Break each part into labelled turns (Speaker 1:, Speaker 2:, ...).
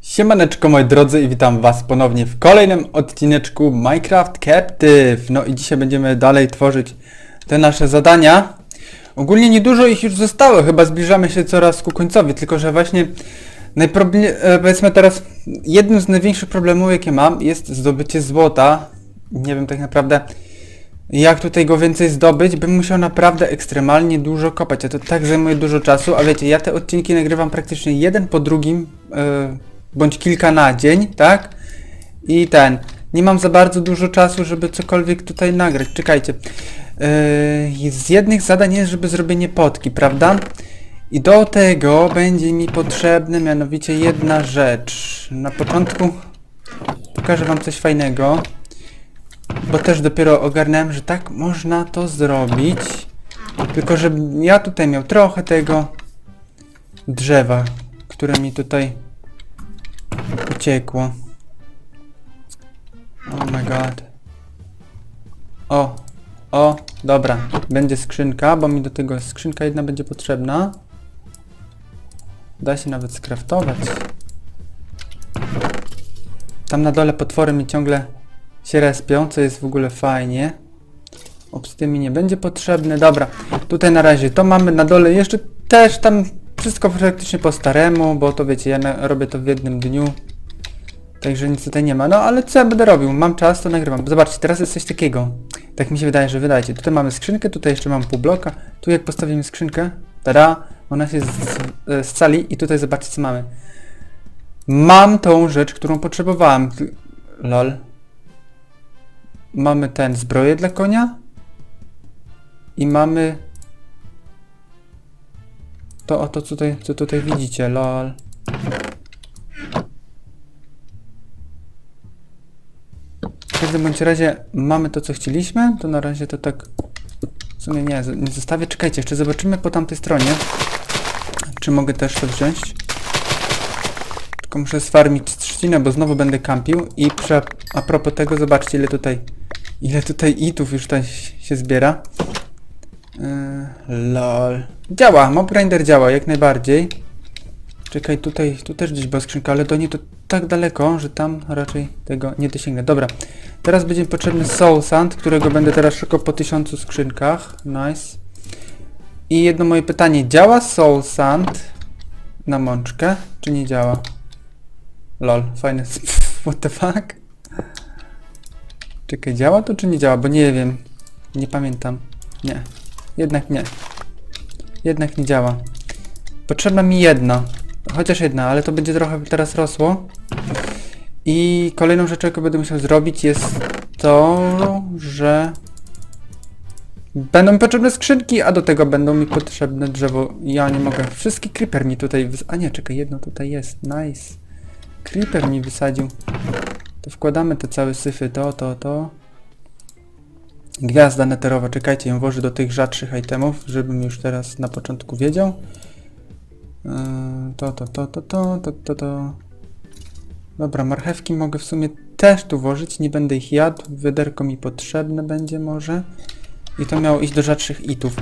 Speaker 1: Siemaneczko moi drodzy i witam was ponownie w kolejnym odcineczku Minecraft Captive. No i dzisiaj będziemy dalej tworzyć te nasze zadania. Ogólnie niedużo ich już zostało, chyba zbliżamy się coraz ku końcowi, tylko że właśnie najproble- e, powiedzmy teraz jednym z największych problemów jakie mam jest zdobycie złota. Nie wiem tak naprawdę jak tutaj go więcej zdobyć, bym musiał naprawdę ekstremalnie dużo kopać, a to tak zajmuje dużo czasu, a wiecie, ja te odcinki nagrywam praktycznie jeden po drugim, e, bądź kilka na dzień, tak? I ten, nie mam za bardzo dużo czasu, żeby cokolwiek tutaj nagrać, czekajcie. E, z jednych zadań jest, żeby zrobienie potki, prawda? I do tego będzie mi potrzebna mianowicie jedna rzecz. Na początku pokażę wam coś fajnego. Bo też dopiero ogarnąłem, że tak można to zrobić. Tylko, że ja tutaj miał trochę tego drzewa, które mi tutaj uciekło. Oh my god. O, o, dobra. Będzie skrzynka, bo mi do tego skrzynka jedna będzie potrzebna. Da się nawet skraftować. Tam na dole potwory mi ciągle się respią, co jest w ogóle fajnie. Obsydian mi nie będzie potrzebny. Dobra, tutaj na razie to mamy na dole jeszcze też tam wszystko praktycznie po staremu, bo to wiecie, ja robię to w jednym dniu. Także nic tutaj nie ma. No ale co ja będę robił? Mam czas, to nagrywam. Zobaczcie, teraz jest coś takiego. Tak mi się wydaje, że wydajcie. Tutaj mamy skrzynkę, tutaj jeszcze mam pół bloka. Tu jak postawimy skrzynkę, tada, ona się z- e, scali i tutaj zobaczcie co mamy. Mam tą rzecz, którą potrzebowałem. Lol. Mamy ten zbroję dla konia. I mamy to oto co tutaj, co tutaj widzicie, lol. W każdym bądź razie mamy to co chcieliśmy, to na razie to tak w sumie nie, nie zostawię. Czekajcie, jeszcze zobaczymy po tamtej stronie. Czy mogę też to wziąć? Tylko muszę sfarmić trzcinę, bo znowu będę kampił i przy, a propos tego zobaczcie ile tutaj ile tutaj itów już tutaj się zbiera. Yy, lol. Działa, Mob Grinder działa jak najbardziej. Czekaj, tutaj, tu też gdzieś była skrzynka, ale do niej to tak daleko, że tam raczej tego nie dosięgnę. Dobra, teraz będzie potrzebny Soul Sand, którego będę teraz szukał po tysiącu skrzynkach. Nice. I jedno moje pytanie, działa Soul Sand na mączkę, czy nie działa? Lol, fajne. What the fuck? Czekaj, działa to czy nie działa? Bo nie wiem. Nie pamiętam. Nie. Jednak nie. Jednak nie działa. Potrzebna mi jedna. Chociaż jedna, ale to będzie trochę teraz rosło. I kolejną rzeczą, jaką będę musiał zrobić jest to, że będą mi potrzebne skrzynki, a do tego będą mi potrzebne drzewo. Ja nie mogę. Wszystkie creeper mi tutaj wys... A nie, czekaj, jedno tutaj jest. Nice. Creeper mi wysadził. To wkładamy te całe syfy, to, to, to. Gwiazda neterowa, czekajcie, ją włożę do tych rzadszych itemów, żebym już teraz na początku wiedział. Yy, To, to, to, to, to, to, to, to. Dobra, marchewki mogę w sumie też tu włożyć, nie będę ich jadł, wyderko mi potrzebne będzie może. I to miało iść do rzadszych itów.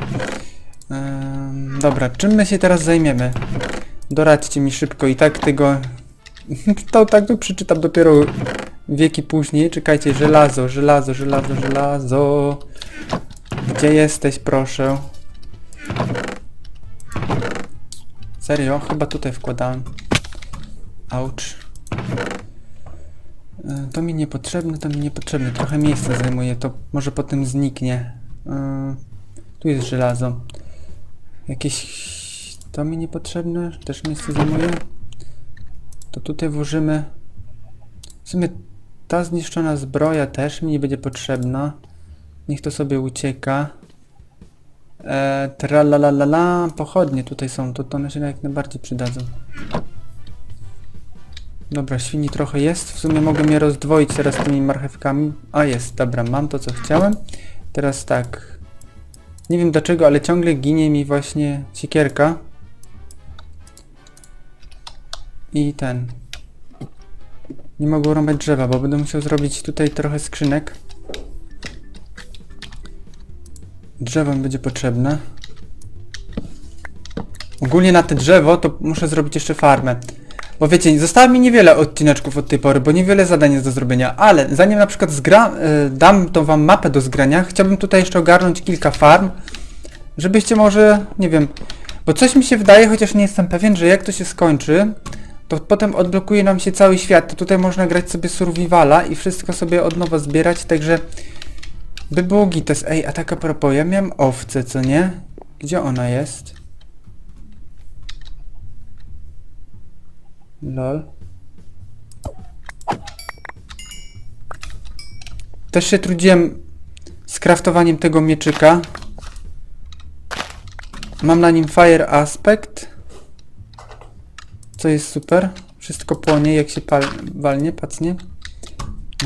Speaker 1: Yy, dobra, czym my się teraz zajmiemy? Doradźcie mi szybko i tak tego... To tak tu przeczytam dopiero wieki później. Czekajcie, żelazo, żelazo, żelazo, żelazo. Gdzie jesteś, proszę? Serio? Chyba tutaj wkładałem. Auć. E, To mi niepotrzebne, to mi niepotrzebne. Trochę miejsca zajmuje, to może potem zniknie. E, Tu jest żelazo. Jakieś... To mi niepotrzebne, też miejsce zajmuje. To tutaj włożymy... W sumie ta zniszczona zbroja też mi nie będzie potrzebna. Niech to sobie ucieka. E, tralalala, pochodnie tutaj są, to, to one się jak najbardziej przydadzą. Dobra, świni trochę jest. W sumie mogę je rozdwoić teraz tymi marchewkami. A jest, dobra, mam to co chciałem. Teraz tak. Nie wiem dlaczego, ale ciągle ginie mi właśnie siekierka. I ten. Nie mogę rąbać drzewa, bo będę musiał zrobić tutaj trochę skrzynek. Drzewo mi będzie potrzebne. Ogólnie na te drzewo to muszę zrobić jeszcze farmę. Bo wiecie, zostało mi niewiele odcineczków od tej pory, bo niewiele zadań jest do zrobienia, ale zanim na przykład zgra, y, dam tą wam mapę do zgrania, chciałbym tutaj jeszcze ogarnąć kilka farm, żebyście może, nie wiem, bo coś mi się wydaje, chociaż nie jestem pewien, że jak to się skończy, to potem odblokuje nam się cały świat, to tutaj można grać sobie survivala i wszystko sobie od nowa zbierać, także by było gites. Ej, a tak a propos, ja miałem owcę, co nie? Gdzie ona jest? Lol. Też się trudziłem z kraftowaniem tego mieczyka. Mam na nim Fire Aspect. Co jest super. Wszystko płonie jak się pal walnie, pacnie.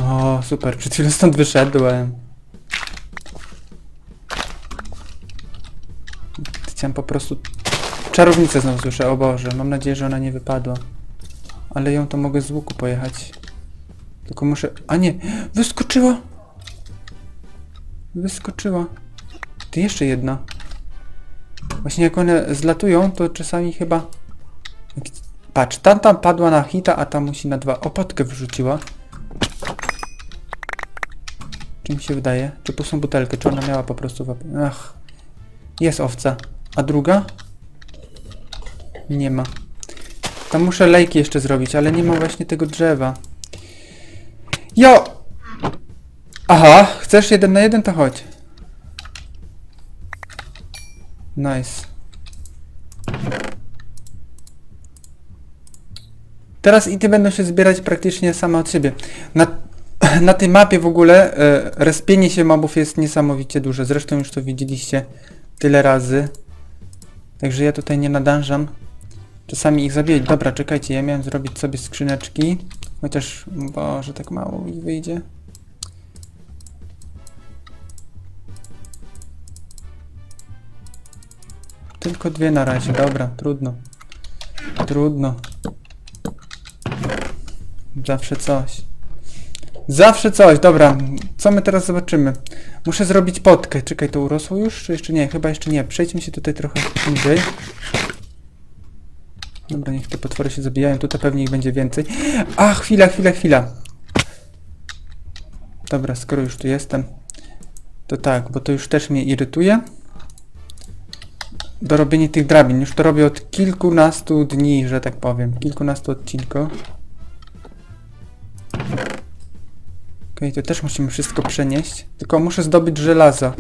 Speaker 1: O, super. Przed chwilą stąd wyszedłem. Chciałem po prostu... Czarownicę znowu słyszę, o Boże. Mam nadzieję, że ona nie wypadła. Ale ją to mogę z łuku pojechać. Tylko muszę... A nie! Wyskoczyła! Wyskoczyła. Ty jeszcze jedna. Właśnie jak one zlatują, to czasami chyba... Patrz, tam tam padła na hita, a ta musi na dwa. Opotkę wrzuciła. Czy mi się wydaje? Czy pustą butelkę? Czy ona miała po prostu w... Ach. Jest owca. A druga? Nie ma. Tam muszę lejki jeszcze zrobić, ale nie ma właśnie tego drzewa. Jo! Aha, chcesz jeden na jeden, to chodź. Nice. Teraz ity będą się zbierać praktycznie same od siebie. Na, na tej mapie w ogóle e, respienie się mobów jest niesamowicie duże. Zresztą już to widzieliście tyle razy. Także ja tutaj nie nadążam. Czasami ich zabijać. Dobra, czekajcie, ja miałem zrobić sobie skrzyneczki. Chociaż, boże, tak mało ich wyjdzie. Tylko dwie na razie, dobra, trudno. Trudno. Zawsze coś. Zawsze coś, dobra. Co my teraz zobaczymy? Muszę zrobić potkę. Czekaj, to urosło już? Czy jeszcze nie? Chyba jeszcze nie. Przejdźmy się tutaj trochę niżej. Dobra, niech te potwory się zabijają. Tutaj pewnie ich będzie więcej. A, chwila, chwila, chwila. Dobra, skoro już tu jestem, to tak, bo to już też mnie irytuje. Do robienia tych drabin. Już to robię od kilkunastu dni, że tak powiem. Kilkunastu odcinków. Okej, to też musimy wszystko przenieść. Tylko muszę zdobyć żelaza.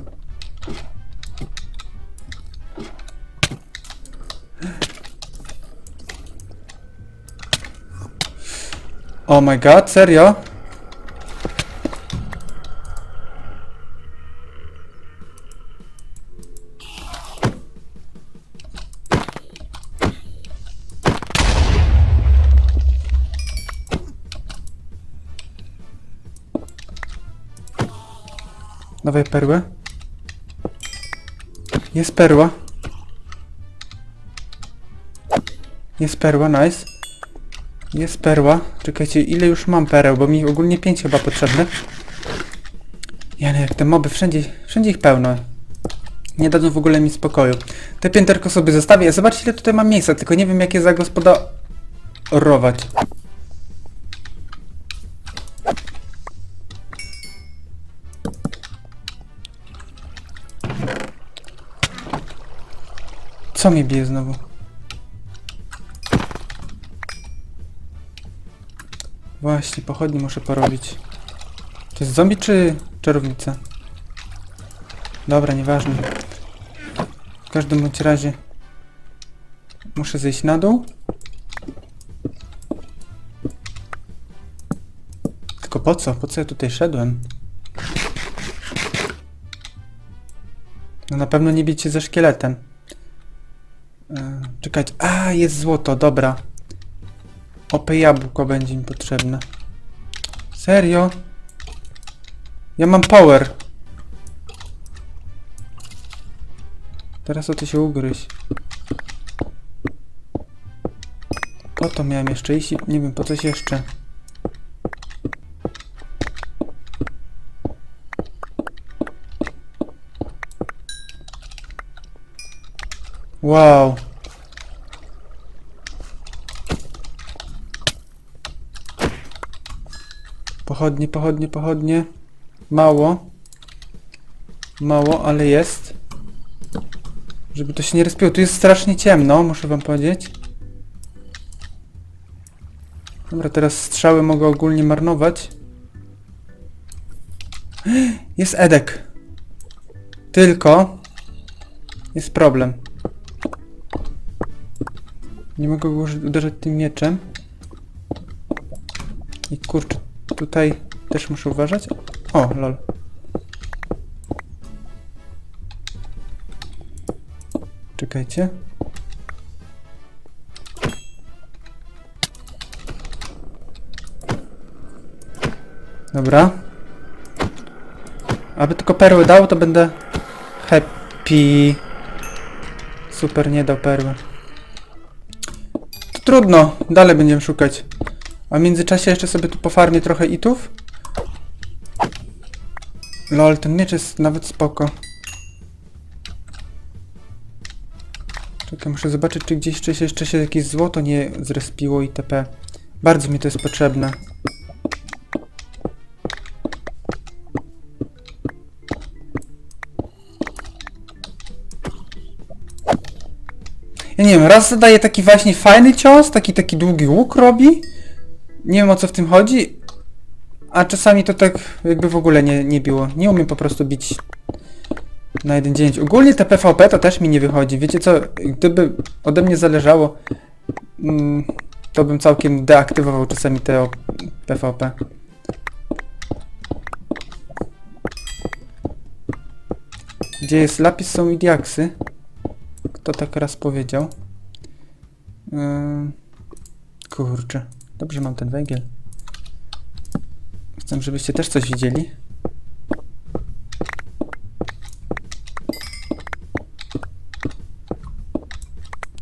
Speaker 1: Oh my god, serio? Dawaj perłę. Jest perła. Jest perła, nice. Jest perła. Czekajcie, ile już mam pereł, bo mi ogólnie pięć chyba potrzebne. Jany, jak te moby, wszędzie, wszędzie ich pełno. Nie dadzą w ogóle mi spokoju. Te pięterko sobie zostawię. Zobaczcie, ile tutaj mam miejsca, tylko nie wiem, jak je zagospodarować. Co mnie bije znowu? Właśnie, pochodni muszę porobić. To jest zombie czy czarownica? Dobra, nieważne. W każdym bądź razie muszę zejść na dół. Tylko po co? Po co ja tutaj szedłem? No na pewno nie bicie ze szkieletem. Czekać. A, jest złoto, dobra. OP jabłko będzie mi potrzebne. Serio? Ja mam power. Teraz o ty się ugryźć. Po to miałem jeszcze iść nie wiem po coś jeszcze. Wow. Pochodnie, pochodnie, pochodnie. Mało. Mało, ale jest. Żeby to się nie rozpiło. Tu jest strasznie ciemno, muszę wam powiedzieć. Dobra, teraz strzały mogę ogólnie marnować. Jest Edek. Tylko jest problem. Nie mogę go uderzać tym mieczem. I kurczę, tutaj też muszę uważać. O, lol. Czekajcie. Dobra. Aby tylko perły dał, to będę happy. Super, nie dał perły. To trudno, dalej będziemy szukać. A w międzyczasie jeszcze sobie tu pofarmię trochę itów. Lol, ten miecz jest nawet spoko. Czekaj, muszę zobaczyć, czy gdzieś jeszcze się, jeszcze się jakieś złoto nie zrespiło itp. Bardzo mi to jest potrzebne. Ja nie wiem, raz zadaje taki właśnie fajny cios, taki taki długi łuk robi. Nie wiem o co w tym chodzi. A czasami to tak jakby w ogóle nie, nie biło. Nie umiem po prostu bić na 1.9. Ogólnie te PvP to też mi nie wychodzi. Wiecie co, gdyby ode mnie zależało, mm, to bym całkiem deaktywował czasami te PvP. Gdzie jest lapis są i diaksy. Kto tak raz powiedział? Ym, kurczę. Dobrze mam ten węgiel. Chcę, żebyście też coś widzieli.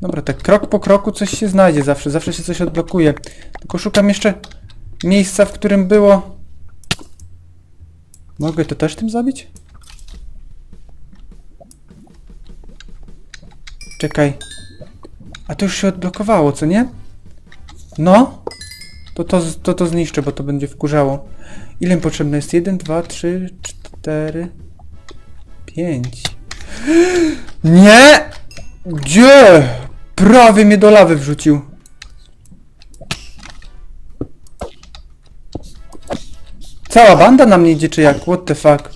Speaker 1: Dobra, tak krok po kroku coś się znajdzie zawsze. Zawsze się coś odblokuje. Tylko szukam jeszcze miejsca, w którym było... Mogę to też tym zabić? Czekaj. A to już się odblokowało, co nie? No. To to, to to zniszczę, bo to będzie wkurzało. Ile mi potrzebne jest? 1, 2, 3, 4, 5. Nie! Gdzie? Prawie mnie do lawy wrzucił. Cała banda na mnie idzie, czy jak? What the fuck?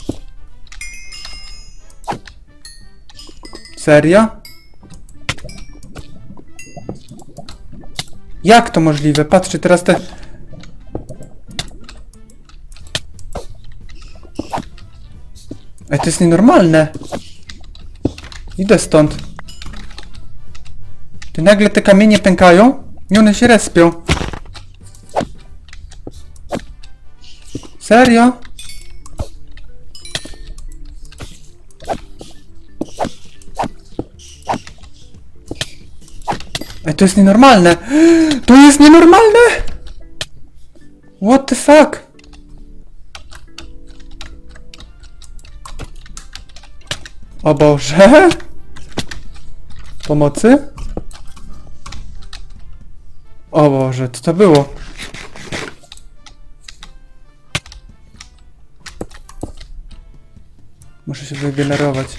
Speaker 1: Serio? Jak to możliwe? Patrzcie, teraz te... Ej, to jest nienormalne. Idę stąd. Ty nagle te kamienie pękają i one się respią. Serio? To jest nienormalne! To jest nienormalne! What the fuck? O Boże! Pomocy? O Boże, co to było? Muszę się wygenerować.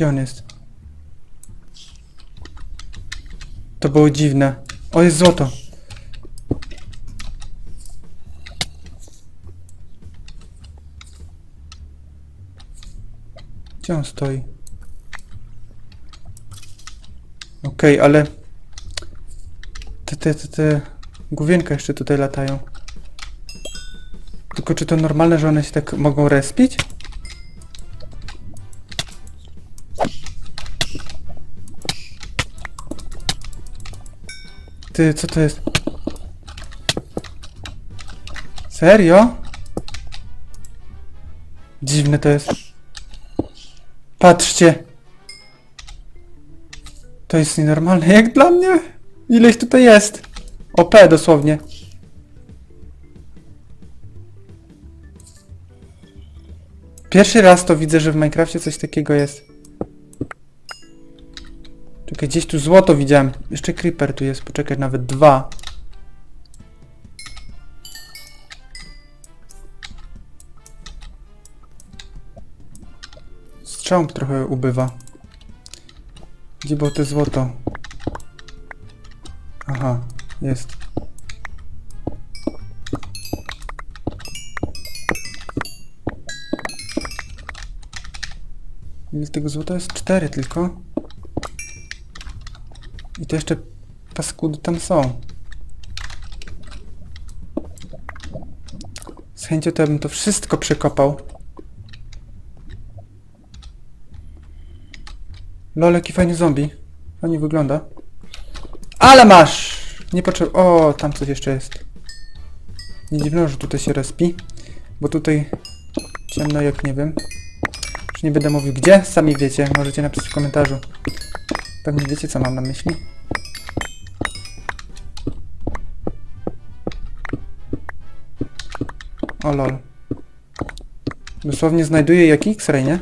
Speaker 1: Gdzie on jest? To było dziwne. O, jest złoto. Gdzie on stoi? Okej, ale... Te, te, te, te... Główienka jeszcze tutaj latają. Tylko czy to normalne, że one się tak mogą respić? Ty, co to jest? Serio? Dziwne to jest. Patrzcie. To jest nienormalne, jak dla mnie. Ile ich tutaj jest? OP dosłownie. Pierwszy raz to widzę, że w Minecrafcie coś takiego jest. Gdzieś tu złoto widziałem. Jeszcze creeper tu jest, poczekaj, nawet dwa. Strzał trochę ubywa. Gdzie było to złoto? Aha, jest. Ile tego złota jest? Cztery tylko. To jeszcze paskudy tam są. Z chęcią to ja bym to wszystko przekopał. Lol, jaki fajny zombie. Fajnie wygląda. Ale masz! Nie potrzeb... O, tam coś jeszcze jest. Nie dziwno, że tutaj się respi. Bo tutaj ciemno jak nie wiem. Już nie będę mówił gdzie, sami wiecie. Możecie napisać w komentarzu. Pewnie wiecie co mam na myśli. O lol. Dosłownie znajduję jak X-ray, nie?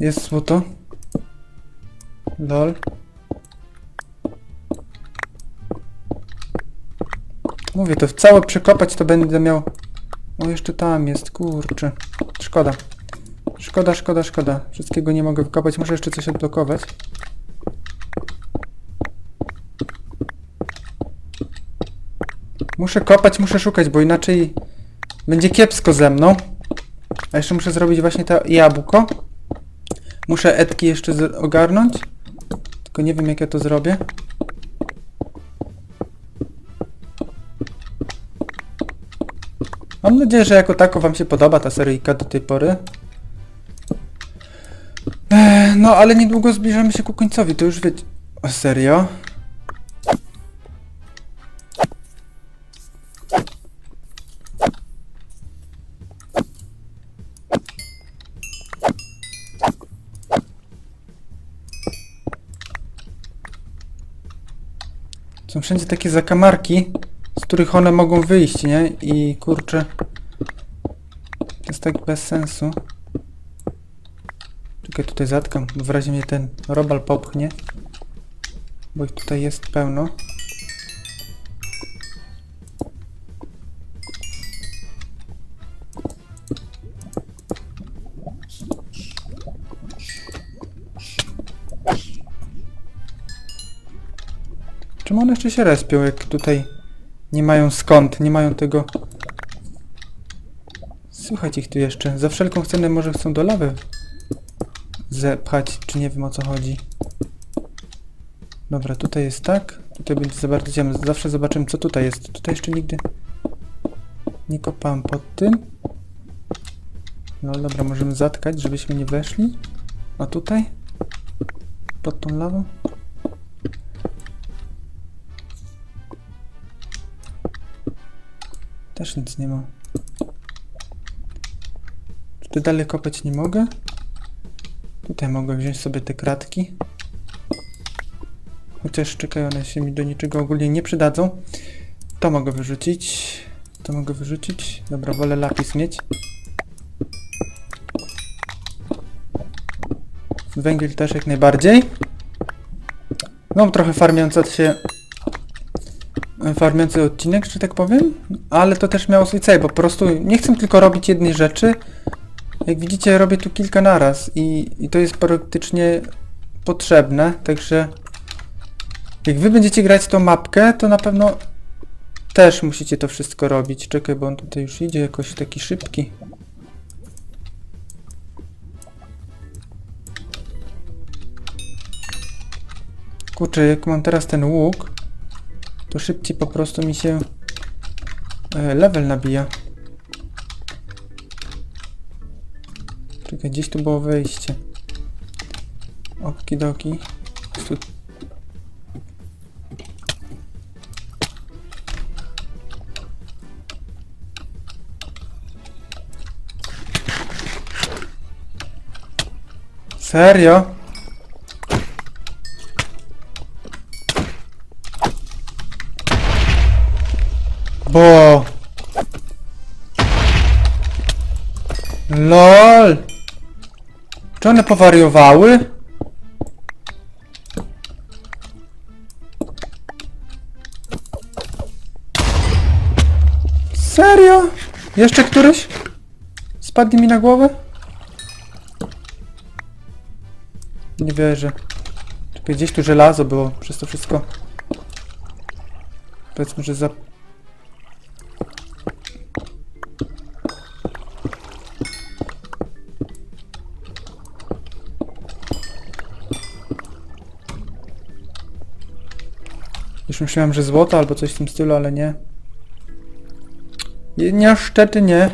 Speaker 1: Jest złoto. Lol. Mówię, to całe przekopać to będę miał... O, jeszcze tam jest, kurczę. Szkoda. Szkoda, szkoda, szkoda. Wszystkiego nie mogę wykopać, muszę jeszcze coś odblokować. Muszę kopać, muszę szukać, bo inaczej będzie kiepsko ze mną. A jeszcze muszę zrobić właśnie to jabłko. Muszę etki jeszcze ogarnąć. Tylko nie wiem jak ja to zrobię. Mam nadzieję, że jako tako wam się podoba ta seryjka do tej pory. No, ale niedługo zbliżamy się ku końcowi, to już wiecie... O, serio? Są wszędzie takie zakamarki, z których one mogą wyjść, nie? I kurczę... To jest tak bez sensu. Czekaj, tutaj zatkam, w razie mnie ten robal popchnie. Bo ich tutaj jest pełno. Czemu one jeszcze się respią, jak tutaj nie mają skąd, nie mają tego... Słychać ich tu jeszcze. Za wszelką cenę może chcą do lawy zepchać, czy nie wiem o co chodzi. Dobra, tutaj jest tak. Tutaj będzie za bardzo ciemno. Zawsze zobaczymy co tutaj jest. Tutaj jeszcze nigdy nie kopałem pod tym. No dobra, możemy zatkać, żebyśmy nie weszli. A tutaj? Pod tą lawą? Też nic nie ma. Tutaj dalej kopać nie mogę. Tutaj mogę wziąć sobie te kratki. Chociaż czekaj, one się mi do niczego ogólnie nie przydadzą. To mogę wyrzucić. To mogę wyrzucić. Dobra, wolę lapis mieć. Węgiel też jak najbardziej. Mam trochę farmiący się farmiący odcinek, że tak powiem, ale to też miało swój cel, bo po prostu nie chcę tylko robić jednej rzeczy. Jak widzicie, robię tu kilka naraz i, i to jest praktycznie potrzebne, także jak wy będziecie grać tą mapkę, to na pewno też musicie to wszystko robić. Czekaj, bo on tutaj już idzie jakoś taki szybki. Kurczę, jak mam teraz ten łuk, to szybciej po prostu mi się e, level nabija. Czekaj, gdzieś tu było wejście. Okidoki. Tu... Serio? Bo... LOL! Czy one powariowały? Serio? Jeszcze któryś? Spadnie mi na głowę? Nie wierzę. Czekaj, gdzieś tu żelazo było przez to wszystko. Powiedzmy, że za... Już myślałem, że złoto albo coś w tym stylu, ale nie. Nie, niestety nie.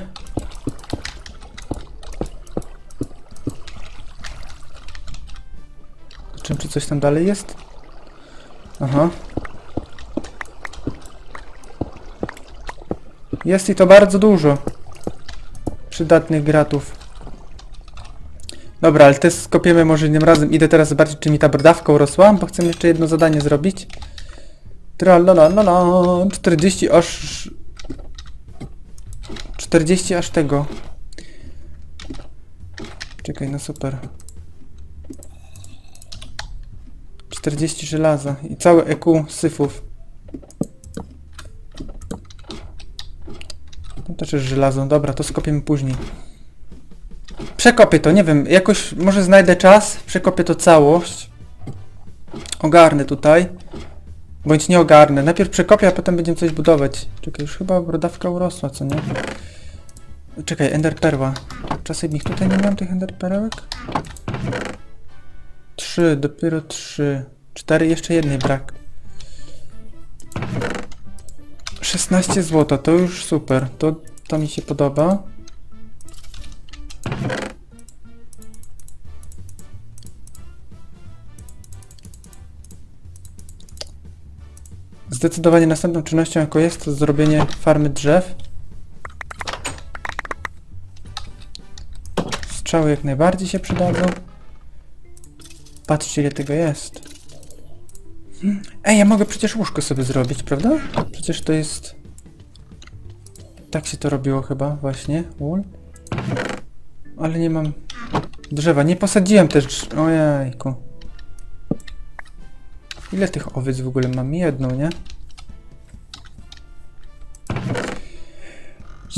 Speaker 1: Czym, czy coś tam dalej jest? Aha. Jest i to bardzo dużo. Przydatnych gratów. Dobra, ale te skopiemy może innym razem. Idę teraz zobaczyć, czy mi ta brodawka urosła, bo chcę jeszcze jedno zadanie zrobić. Tralalala, 40 aż... 40 aż tego. Czekaj, no super. 40 żelaza i całe EQ syfów. To też jest żelazo. Dobra, to skopiemy później. Przekopię to, nie wiem, jakoś może znajdę czas, przekopię to całość. Ogarnę tutaj. Bądź nie ogarnę. Najpierw przekopię, a potem będziemy coś budować. Czekaj, już chyba brodawka urosła, co nie? Czekaj, ender perła. Czasem ich tutaj nie mam tych ender perełek? Trzy, dopiero trzy. Cztery, jeszcze jednej brak. 16 zł, to już super. To, to mi się podoba. Zdecydowanie następną czynnością, jaką jest, to zrobienie farmy drzew. Strzały jak najbardziej się przydadzą. Patrzcie ile tego jest. Ej, ja mogę przecież łóżko sobie zrobić, prawda? Przecież to jest... Tak się to robiło chyba, właśnie. Wool. Ale nie mam drzewa. Nie posadziłem też... Ojejku. Ile tych owiec w ogóle mam? Jedną, nie?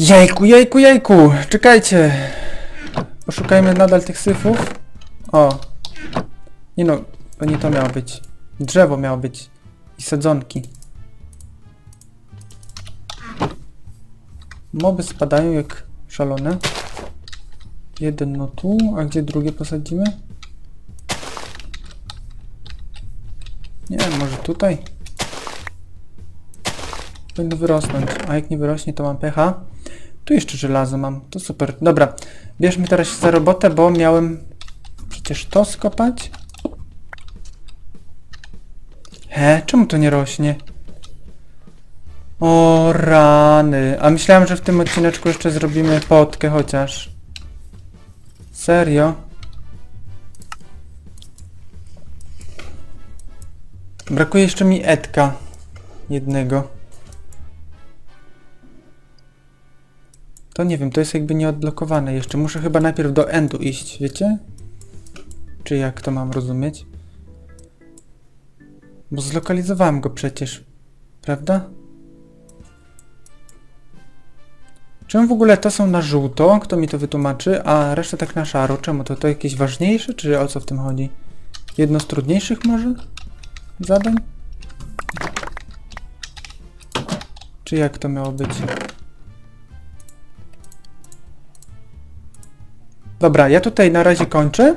Speaker 1: Jejku, jejku, jejku! Czekajcie! Poszukajmy nadal tych syfów. O! Nie no, to nie to miało być. Drzewo miało być. I sadzonki. Moby spadają jak szalone. Jeden no tu, a gdzie drugie posadzimy? Nie może tutaj? Powinno wyrosnąć, a jak nie wyrośnie to mam pecha. Tu jeszcze żelazo mam, to super. Dobra, bierzmy teraz za robotę, bo miałem przecież to skopać. He, czemu to nie rośnie? O rany, a myślałem, że w tym odcineczku jeszcze zrobimy potkę chociaż. Serio? Brakuje jeszcze mi Edka. Jednego. To nie wiem, to jest jakby nieodblokowane jeszcze. Muszę chyba najpierw do endu iść, wiecie? Czy jak to mam rozumieć? Bo zlokalizowałem go przecież. Prawda? Czemu w ogóle to są na żółto? Kto mi to wytłumaczy? A reszta tak na szaro. Czemu? To to jakieś ważniejsze? Czy o co w tym chodzi? Jedno z trudniejszych może? Zadań? Czy jak to miało być? Dobra, ja tutaj na razie kończę.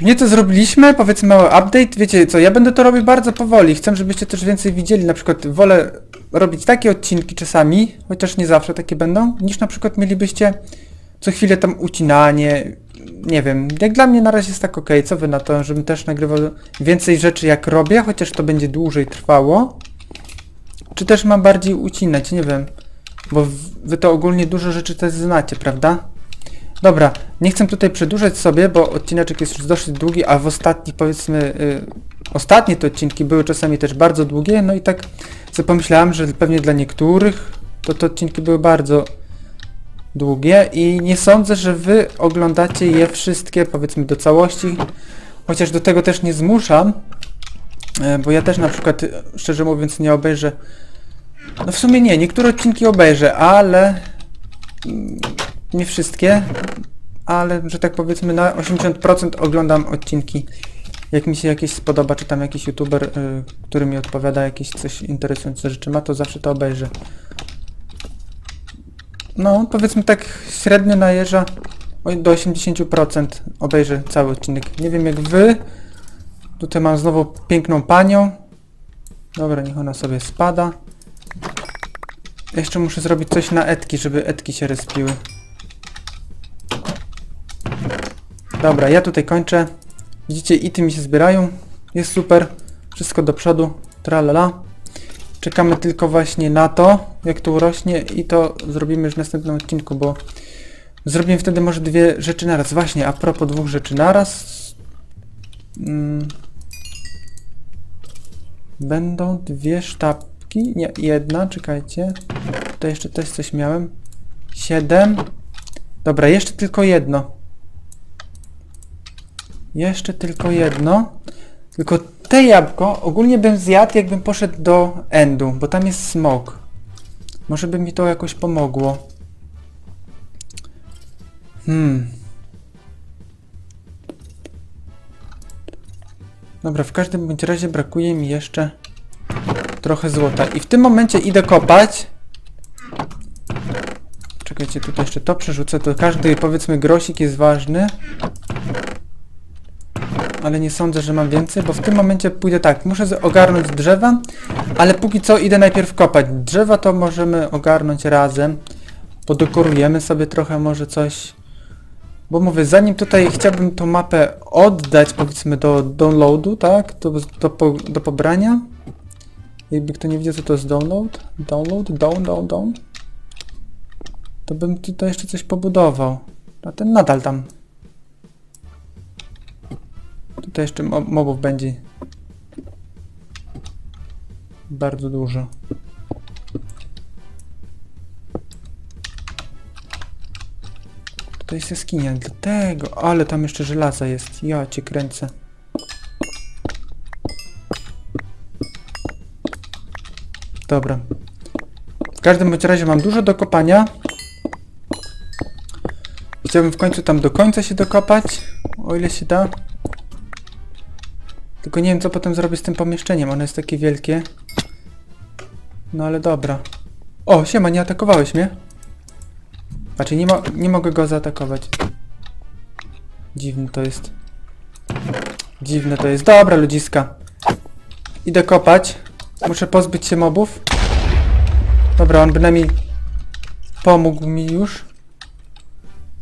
Speaker 1: Nieco zrobiliśmy, powiedzmy mały update. Wiecie co, ja będę to robił bardzo powoli. Chcę, żebyście też więcej widzieli. Na przykład wolę robić takie odcinki czasami, chociaż nie zawsze takie będą, niż na przykład mielibyście co chwilę tam ucinanie. Nie wiem, jak dla mnie na razie jest tak ok. Co wy na to, żebym też nagrywał więcej rzeczy jak robię, chociaż to będzie dłużej trwało? Czy też mam bardziej ucinać? Nie wiem. Bo wy to ogólnie dużo rzeczy też znacie, prawda? Dobra, nie chcę tutaj przedłużać sobie, bo odcineczek jest już dosyć długi, a w ostatnich powiedzmy, y, ostatnie te odcinki były czasami też bardzo długie, no i tak sobie pomyślałem, że pewnie dla niektórych to te odcinki były bardzo długie i nie sądzę, że wy oglądacie je wszystkie, powiedzmy do całości, chociaż do tego też nie zmuszam, e, bo ja też na przykład, szczerze mówiąc, nie obejrzę, no w sumie nie, niektóre odcinki obejrzę, ale nie wszystkie, ale że tak powiedzmy na 80% oglądam odcinki, jak mi się jakieś spodoba, czy tam jakiś youtuber, y, który mi odpowiada, jakieś coś interesujące rzeczy ma, to zawsze to obejrzę. No, powiedzmy tak średnio najeżdża o- do 80% obejrzę cały odcinek. Nie wiem jak wy. Tutaj mam znowu piękną panią. Dobra, niech ona sobie spada. Jeszcze muszę zrobić coś na etki, żeby etki się respiły. Dobra, ja tutaj kończę. Widzicie, ity mi się zbierają. Jest super. Wszystko do przodu. Tralala. Czekamy tylko właśnie na to, jak to urośnie i to zrobimy już w następnym odcinku, bo zrobimy wtedy może dwie rzeczy naraz. Właśnie, a propos dwóch rzeczy naraz. Mm. Będą dwie sztabki. Nie, jedna, czekajcie. Tutaj jeszcze też coś miałem. Siedem. Dobra, jeszcze tylko jedno. Jeszcze tylko jedno. Tylko te jabłko ogólnie bym zjadł, jakbym poszedł do endu, bo tam jest smok. Może by mi to jakoś pomogło. Hmm. Dobra, w każdym bądź razie brakuje mi jeszcze trochę złota. I w tym momencie idę kopać. Czekajcie, tutaj jeszcze to przerzucę. To każdy, powiedzmy, grosik jest ważny ale nie sądzę, że mam więcej, bo w tym momencie pójdę tak, muszę ogarnąć drzewa, ale póki co idę najpierw kopać. Drzewa to możemy ogarnąć razem, podekorujemy sobie trochę może coś, bo mówię, zanim tutaj chciałbym tą mapę oddać powiedzmy do downloadu, tak, do, do, po, do pobrania, jakby kto nie wiedział co to jest download, download, down, down, down, to bym tutaj jeszcze coś pobudował, a ten nadal tam Tutaj jeszcze mo- mobów będzie bardzo dużo. Tutaj jest jaskinia, dlatego, ale tam jeszcze żelaza jest. Ja cię kręcę. Dobra. W każdym bądź razie mam dużo do kopania. Chciałbym w końcu tam do końca się dokopać, o ile się da. Tylko nie wiem co potem zrobię z tym pomieszczeniem, ono jest takie wielkie. No ale dobra. O, siema, nie atakowałeś mnie? Znaczy nie, mo nie mogę go zaatakować. Dziwne to jest. Dziwne to jest. Dobra, ludziska. Idę kopać. Muszę pozbyć się mobów. Dobra, on bynajmniej pomógł mi już.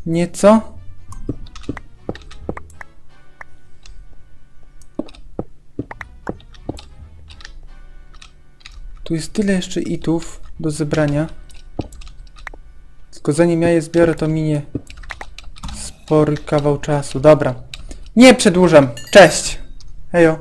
Speaker 1: Nieco. Tu jest tyle jeszcze itów do zebrania. Tylko zanim ja je zbiorę, to minie spory kawał czasu. Dobra. Nie przedłużam. Cześć. Hejo.